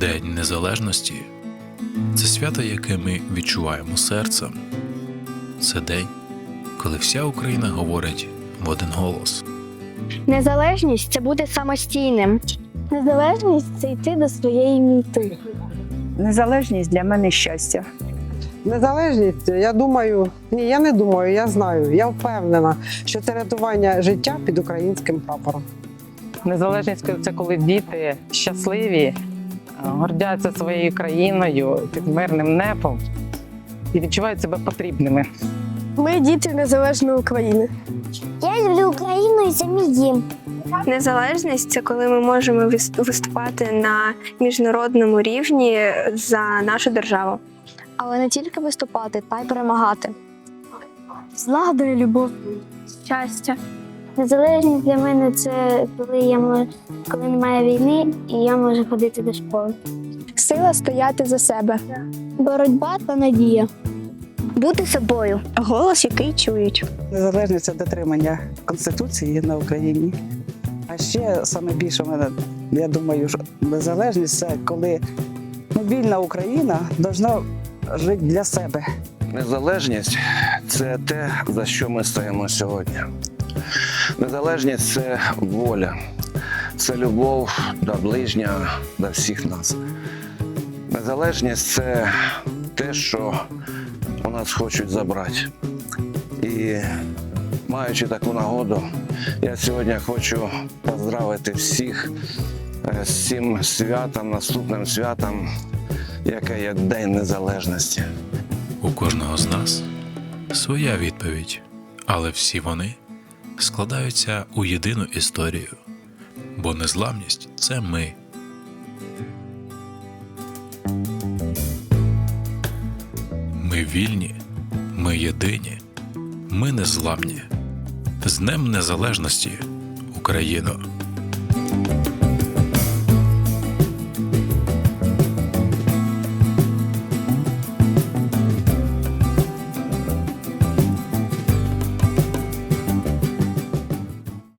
День Незалежності це свято, яке ми відчуваємо серцем. Це день, коли вся Україна говорить в один голос. Незалежність це бути самостійним. Незалежність це йти до своєї мети. Незалежність для мене щастя. Незалежність, я думаю, ні, я не думаю, я знаю, я впевнена, що це рятування життя під українським прапором. Незалежність це коли діти щасливі, гордяться своєю країною під мирним небом і відчувають себе потрібними. Ми діти незалежної України. Я люблю Україну і це мій дім. Незалежність це коли ми можемо виступати на міжнародному рівні за нашу державу. Але не тільки виступати, та й перемагати. Злагода і любов, щастя. Незалежність для мене це коли я можу, коли немає війни і я можу ходити до школи. Сила стояти за себе. Боротьба та надія. Бути собою. Голос, який чують. Незалежність це дотримання Конституції на Україні. А ще саме більше мене, я думаю, що незалежність це коли вільна Україна повинна жити для себе. Незалежність це те, за що ми стоїмо сьогодні. Незалежність це воля, це любов до ближнього, до всіх нас. Незалежність це те, що у нас хочуть забрати. І маючи таку нагоду, я сьогодні хочу поздравити всіх е, з цим святом, наступним святом, яке є День Незалежності. У кожного з нас своя відповідь, але всі вони складаються у єдину історію, бо незламність це ми. Ми вільні, ми єдині, ми незламні. З Днем Незалежності, Україно!